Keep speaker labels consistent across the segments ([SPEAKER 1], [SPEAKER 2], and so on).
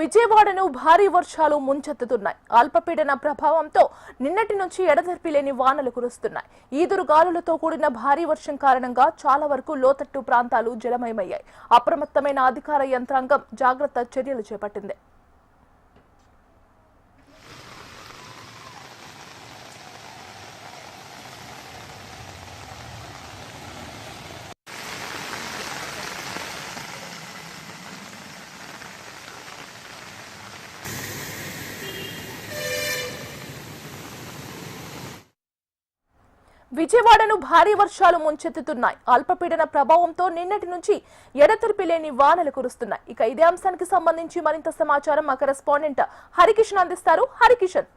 [SPEAKER 1] విజయవాడను భారీ వర్షాలు ముంచెత్తుతున్నాయి. అల్పపీడన ప్రభావంతో నిన్నటి నుంచి ఎడతెరిపి లేని వానలు కురుస్తున్నాయి. ఈదురు గాలులతో కూడిన భారీ వర్షం కారణంగా చాలా వరకు లోతట్టు ప్రాంతాలు జలమయమయ్యాయి. అప్రమత్తమైన అధికార యంత్రాంగం జాగ్రత్త చర్యలు చేపట్టింది. విజయవాడను భారీ వర్షాలు ముంచెత్తుతున్నాయి. అల్పపీడన ప్రభావంతో నిన్నటి నుంచి ఎడతెరిపి లేని వానలు కురుస్తున్నాయి. ఇక ఇదే అంశానికి సంబంధించి మరింత సమాచారం మా కరెస్పాండెంట్ హరికిషన్ అందిస్తారు. హరికిషన్.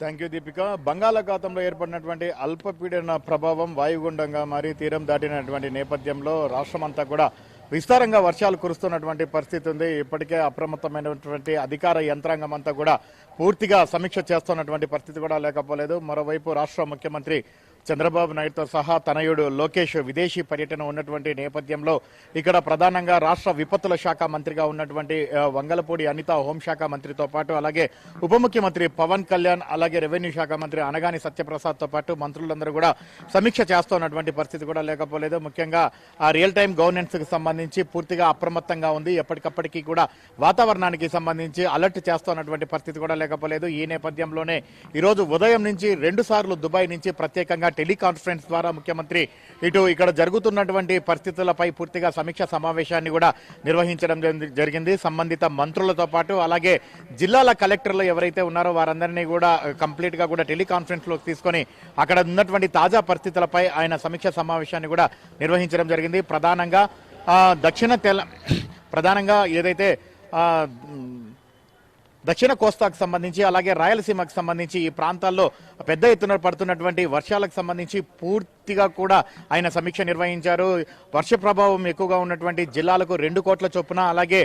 [SPEAKER 2] థ్యాంక్ యూ దీపిక బంగాళాఖాతంలో ఏర్పడినటువంటి అల్పపీడన ప్రభావం వాయుగుండంగా మారి తీరం దాటినటువంటి నేపథ్యంలో రాష్ట్రమంతా కూడా విస్తారంగా వర్షాలు కురుస్తున్నటువంటి పరిస్థితి ఉంది. ఇప్పటికే అప్రమత్తమైనటువంటి అధికార యంత్రాంగం అంతా కూడా పూర్తిగా సమీక్ష చేస్తున్నటువంటి పరిస్థితి కూడా లేకపోలేదు. మరోవైపు రాష్ట్ర ముఖ్యమంత్రి చంద్రబాబు నాయుడుతో సహా తనయుడు లోకేష్ విదేశీ పర్యటన ఉన్నటువంటి నేపథ్యంలో ఇక్కడ ప్రధానంగా రాష్ట్ర విపత్తుల శాఖ మంత్రిగా ఉన్నటువంటి వంగలపూడి అనిత హోంశాఖ మంత్రితో పాటు అలాగే ఉప ముఖ్యమంత్రి పవన్ కళ్యాణ్ అలాగే రెవెన్యూ శాఖ మంత్రి అనగాని సత్యప్రసాద్తో పాటు మంత్రులందరూ కూడా సమీక్ష చేస్తున్నటువంటి పరిస్థితి కూడా లేకపోలేదు. ముఖ్యంగా ఆ రియల్ టైం గవర్నెన్స్కి సంబంధించి పూర్తిగా అప్రమత్తంగా ఉంది. ఎప్పటికప్పటికీ కూడా వాతావరణానికి సంబంధించి అలర్ట్ చేస్తున్నటువంటి పరిస్థితి కూడా లేకపోలేదు. ఈ నేపథ్యంలోనే ఈరోజు ఉదయం నుంచి రెండు సార్లు దుబాయ్ నుంచి ప్రత్యేకంగా టెలికాన్ఫరెన్స్ ద్వారా ముఖ్యమంత్రి ఇటు ఇక్కడ జరుగుతున్నటువంటి పరిస్థితులపై పూర్తిగా సమీక్ష సమావేశాన్ని కూడా నిర్వహించడం జరి- జరిగింది. సంబంధిత మంత్రులతో పాటు అలాగే జిల్లాల కలెక్టర్లు ఎవరైతే ఉన్నారో వారందరినీ కూడా కంప్లీట్గా కూడా టెలికాన్ఫరెన్స్లోకి తీసుకొని అక్కడ ఉన్నటువంటి తాజా పరిస్థితులపై ఆయన సమీక్ష సమావేశాన్ని కూడా నిర్వహించడం జరిగింది. ప్రధానంగా దక్షిణ తెల ప్రధానంగా ఏదైతే దక్షిణ కోస్తాకు సంబంధించి అలాగే రాయలసీమకు సంబంధించి ఈ ప్రాంతాల్లో పెద్ద ఎత్తున పడుతున్నటువంటి వర్షాలకు సంబంధించి పూర్తి పూర్తిగా కూడా ఆయన సమీక్ష నిర్వహించారు. వర్ష ప్రభావం ఎక్కువగా ఉన్నటువంటి జిల్లాలకు రెండు కోట్ల చొప్పున అలాగే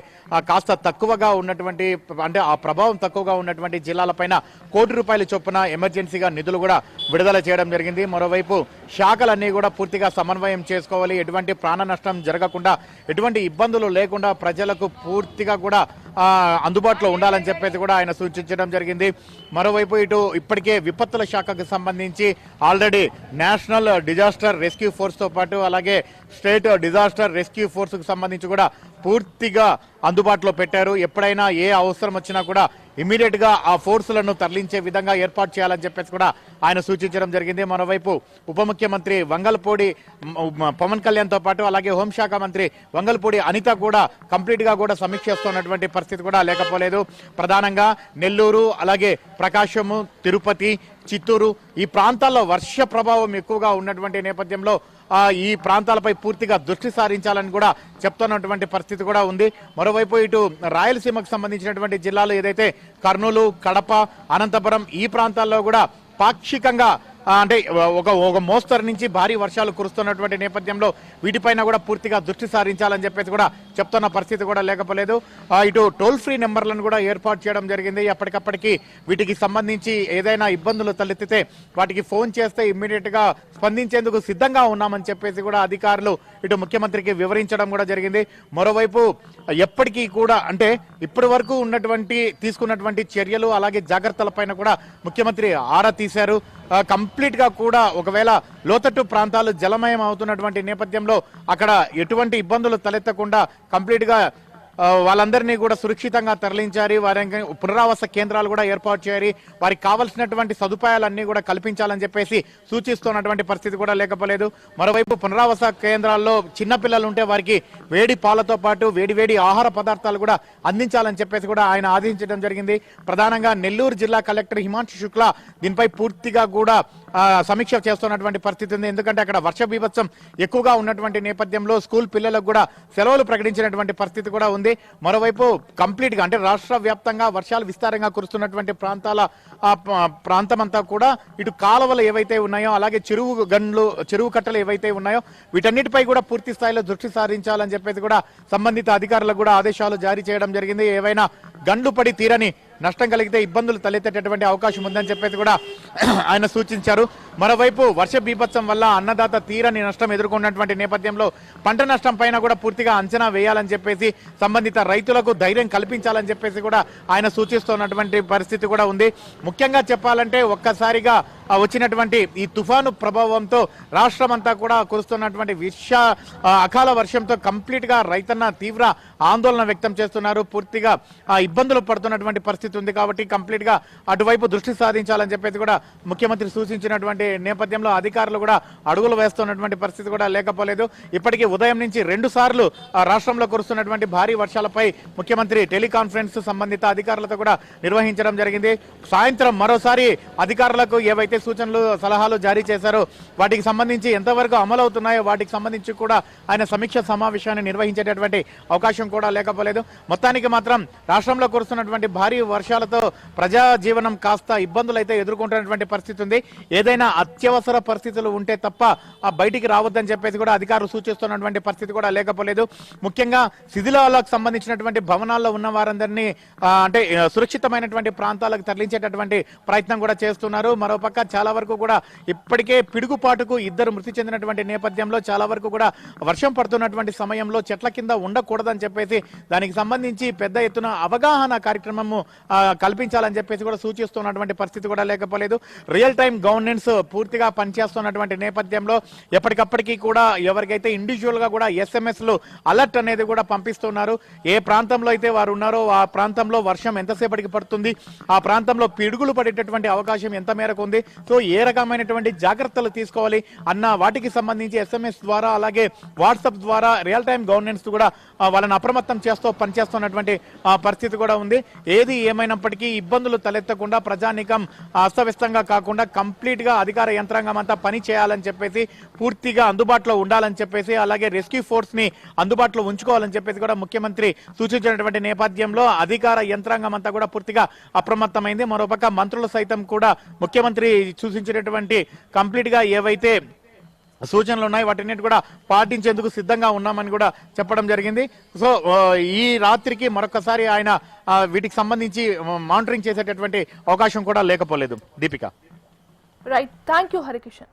[SPEAKER 2] కాస్త తక్కువగా ఉన్నటువంటి అంటే ఆ ప్రభావం తక్కువగా ఉన్నటువంటి జిల్లాలపైన కోటి రూపాయల చొప్పున ఎమర్జెన్సీగా నిధులు కూడా విడుదల చేయడం జరిగింది. మరోవైపు శాఖలన్నీ కూడా పూర్తిగా సమన్వయం చేసుకోవాలి. ఎటువంటి ప్రాణ నష్టం జరగకుండా ఎటువంటి ఇబ్బందులు లేకుండా ప్రజలకు పూర్తిగా కూడా అందుబాటులో ఉండాలని చెప్పేసి కూడా ఆయన సూచించడం జరిగింది. మరోవైపు ఇటు ఇప్పటికే విపత్తుల శాఖకు సంబంధించి ఆల్రెడీ నేషనల్ డిజాస్టర్ రెస్క్యూ ఫోర్స్తో పాటు అలాగే స్టేట్ డిజాస్టర్ రెస్క్యూ ఫోర్స్కు సంబంధించి కూడా పూర్తిగా అందుబాటులో పెట్టారు. ఎప్పుడైనా ఏ అవసరం వచ్చినా కూడా ఇమీడియట్గా ఆ ఫోర్సులను తరలించే విధంగా ఏర్పాటు చేయాలని చెప్పేసి కూడా ఆయన సూచించడం జరిగింది. మరోవైపు ఉప ముఖ్యమంత్రి వంగల్పూడి పవన్ కళ్యాణ్తో పాటు అలాగే హోంశాఖ మంత్రి వంగల్పూడి అనిత కూడా కంప్లీట్గా కూడా సమీక్షిస్తున్నటువంటి పరిస్థితి కూడా లేకపోలేదు. ప్రధానంగా నెల్లూరు అలాగే ప్రకాశము తిరుపతి చిత్తూరు ఈ ప్రాంతాల్లో వర్ష ప్రభావం ఎక్కువగా ఉన్నటువంటి నేపథ్యంలో ఈ ప్రాంతాలపై పూర్తిగా దృష్టి సారించాలని కూడా చెప్తున్నటువంటి పరిస్థితి కూడా ఉంది. మరోవైపు ఇటు రాయలసీమకు సంబంధించినటువంటి జిల్లాలు ఏదైతే కర్నూలు కడప అనంతపురం ఈ ప్రాంతాల్లో కూడా పాక్షికంగా అంటే ఒక ఒక మోస్తరు నుంచి భారీ వర్షాలు కురుస్తున్నటువంటి నేపథ్యంలో వీటిపైన కూడా పూర్తిగా దృష్టి సారించాలని చెప్పేసి కూడా చెప్తున్న పరిస్థితి కూడా లేకపోలేదు. ఇటు టోల్ ఫ్రీ నెంబర్లను కూడా ఏర్పాటు చేయడం జరిగింది. ఎప్పటికప్పటికి వీటికి సంబంధించి ఏదైనా ఇబ్బందులు తలెత్తితే వాటికి ఫోన్ చేస్తే ఇమ్మీడియట్గా స్పందించేందుకు సిద్ధంగా ఉన్నామని చెప్పేసి కూడా అధికారులు ఇటు ముఖ్యమంత్రికి వివరించడం కూడా జరిగింది. మరోవైపు ఎప్పటికీ కూడా అంటే ఇప్పటి వరకు ఉన్నటువంటి తీసుకున్నటువంటి చర్యలు అలాగే జాగ్రత్తలపైన కూడా ముఖ్యమంత్రి ఆరా తీశారు. కంప్లీట్గా కూడా ఒకవేళ లోతట్టు ప్రాంతాలు జలమయం అవుతున్నటువంటి నేపథ్యంలో అక్కడ ఎటువంటి ఇబ్బందులు తలెత్తకుండా కంప్లీట్గా వాళ్ళందరినీ కూడా సురక్షితంగా తరలించారు వారి పునరావాస కేంద్రాలు కూడా ఏర్పాటు చేయాలి వారికి కావాల్సినటువంటి సదుపాయాలన్నీ కూడా కల్పించాలని చెప్పేసి సూచిస్తున్నటువంటి పరిస్థితి కూడా లేకపోలేదు. మరోవైపు పునరావాస కేంద్రాల్లో చిన్నపిల్లలు ఉంటే వారికి వేడి పాలతో పాటు వేడి వేడి ఆహార పదార్థాలు కూడా అందించాలని చెప్పేసి కూడా ఆయన ఆదేశించడం జరిగింది. ప్రధానంగా నెల్లూరు జిల్లా కలెక్టర్ హిమాంశు శుక్లా దీనిపై పూర్తిగా కూడా సమీక్ష చేస్తున్నటువంటి పరిస్థితి ఉంది. ఎందుకంటే అక్కడ వర్ష బీభత్సం ఎక్కువగా ఉన్నటువంటి నేపథ్యంలో స్కూల్ పిల్లలకు కూడా సెలవులు ప్రకటించినటువంటి పరిస్థితి కూడా ఉంది. మరోవైపు కంప్లీట్గా అంటే రాష్ట్ర వ్యాప్తంగా వర్షాలు విస్తారంగా కురుస్తున్నటువంటి ప్రాంతాల ప్రాంతం అంతా ప్రాంతమంతా కూడా ఇటు కాలువలు ఏవైతే ఉన్నాయో అలాగే చెరువు గండ్లు చెరువు కట్టలు ఏవైతే ఉన్నాయో వీటన్నిటిపై కూడా పూర్తి స్థాయిలో దృష్టి సారించాలని చెప్పేసి కూడా సంబంధిత అధికారులకు కూడా ఆదేశాలు జారీ చేయడం జరిగింది. ఏవైనా గండ్లు పడి తీరని నష్టం కలిగితే ఇబ్బందులు తలెత్తేటటువంటి అవకాశం ఉందని చెప్పేసి కూడా ఆయన సూచించారు. మరోవైపు వర్ష బీభత్సం వల్ల అన్నదాత తీరని నష్టం ఎదుర్కొన్నటువంటి నేపథ్యంలో పంట నష్టం పైన కూడా పూర్తిగా అంచనా వేయాలని చెప్పేసి సంబంధిత రైతులకు ధైర్యం కల్పించాలని చెప్పేసి కూడా ఆయన సూచిస్తున్నటువంటి పరిస్థితి కూడా ఉంది. ముఖ్యంగా చెప్పాలంటే ఒక్కసారిగా వచ్చినటువంటి ఈ తుఫాను ప్రభావంతో రాష్ట్రం అంతా కూడా కురుస్తున్నటువంటి విష అకాల వర్షంతో కంప్లీట్గా రైతన్న తీవ్ర ఆందోళన వ్యక్తం చేస్తున్నారు. పూర్తిగా ఇబ్బందులు పడుతున్నటువంటి పరిస్థితి ఉంది కాబట్టి కంప్లీట్గా అటువైపు దృష్టి సాధించాలని చెప్పేసి కూడా ముఖ్యమంత్రి సూచించినటువంటి నేపథ్యంలో అధికారులు కూడా అడుగులు వేస్తున్నటువంటి పరిస్థితి కూడా లేకపోలేదు. ఇప్పటికీ ఉదయం నుంచి రెండు సార్లు ఆ, రాష్ట్రంలో కురుస్తున్నటువంటి భారీ వర్షాలపై ముఖ్యమంత్రి టెలికాన్ఫరెన్స్ సంబంధిత అధికారులతో కూడా నిర్వహించడం జరిగింది. సాయంత్రం మరోసారి అధికారులకు ఏవైతే సూచనలు సలహాలు జారీ చేశారో వాటికి సంబంధించి ఎంతవరకు అమలు అవుతున్నాయో వాటికి సంబంధించి కూడా ఆయన సమీక్ష సమావేశాన్ని నిర్వహించేటటువంటి అవకాశం కూడా లేకపోలేదు. మొత్తానికి మాత్రం రాష్ట్రంలో కురుస్తున్నటువంటి భారీ వర్షాలతో ప్రజా జీవనం కాస్త ఇబ్బందులు అయితే ఎదుర్కొంటున్నటువంటి పరిస్థితి ఉంది. ఏదైనా అత్యవసర పరిస్థితులు ఉంటే తప్ప ఆ బయటికి రావద్దని చెప్పేసి కూడా అధికారులు సూచిస్తున్నటువంటి పరిస్థితి కూడా లేకపోలేదు. ముఖ్యంగా శిథిలాలకు సంబంధించినటువంటి భవనాల్లో ఉన్న వారందరినీ అంటే సురక్షితమైనటువంటి ప్రాంతాలకు తరలించేటటువంటి ప్రయత్నం కూడా చేస్తున్నారు. మరోపక్క చాలా వరకు కూడా ఇప్పటికే పిడుగుపాటుకు ఇద్దరు మృతి చెందినటువంటి నేపథ్యంలో చాలా వరకు కూడా వర్షం పడుతున్నటువంటి సమయంలో చెట్ల కింద ఉండకూడదని చెప్పేసి దానికి సంబంధించి పెద్ద ఎత్తున అవగాహన కార్యక్రమము కల్పించాలని చెప్పేసి కూడా సూచిస్తున్నటువంటి పరిస్థితి కూడా లేకపోలేదు. రియల్ టైం గవర్నెన్స్ పూర్తిగా పనిచేస్తున్నటువంటి నేపథ్యంలో ఎప్పటికప్పటికీ కూడా ఎవరికైతే ఇండివిజువల్గా కూడా ఎస్ఎంఎస్లు అలర్ట్ అనేది కూడా పంపిస్తున్నారు ఏ ప్రాంతంలో అయితే వారు ఉన్నారో ఆ ప్రాంతంలో వర్షం ఎంతసేపటికి పడుతుంది ఆ ప్రాంతంలో పిడుగులు పడేటటువంటి అవకాశం ఎంత మేరకు ఉంది సో ఏ రకమైనటువంటి జాగ్రత్తలు తీసుకోవాలి అన్న వాటికి సంబంధించి ఎస్ఎంఎస్ ద్వారా అలాగే వాట్సాప్ ద్వారా రియల్ టైం గవర్నెన్స్ కూడా వాళ్ళని అప్రమత్తం చేస్తూ పనిచేస్తున్నటువంటి పరిస్థితి కూడా ఉంది. ఏది ఏమైనప్పటికీ ఇబ్బందులు తలెత్తకుండా ప్రజానికం అస్తవ్యస్తంగా కాకుండా కంప్లీట్గా అధికార యంత్రాంగం అంతా పని చేయాలని చెప్పేసి పూర్తిగా అందుబాటులో ఉండాలని చెప్పేసి అలాగే రెస్క్యూ ఫోర్స్ని అందుబాటులో ఉంచుకోవాలని చెప్పేసి కూడా ముఖ్యమంత్రి సూచించినటువంటి నేపథ్యంలో అధికార యంత్రాంగం అంతా కూడా పూర్తిగా అప్రమత్తమైంది. మరోపక్క మంత్రులు సైతం కూడా ముఖ్యమంత్రి సూచించినటువంటి కంప్లీట్గా ఏవైతే సూచనలు ఉన్నాయి. వాటిన్నిటి కూడా పాటించేందుకు సిద్ధంగా ఉన్నామని కూడా చెప్పడం జరిగింది. సో ఈ రాత్రికి మరొకసారి ఆయన వీటికి సంబంధించి మానిటరింగ్ చేసేటటువంటి అవకాశం కూడా లేకపోలేదు. Deepika.
[SPEAKER 1] Right thank you Harikishan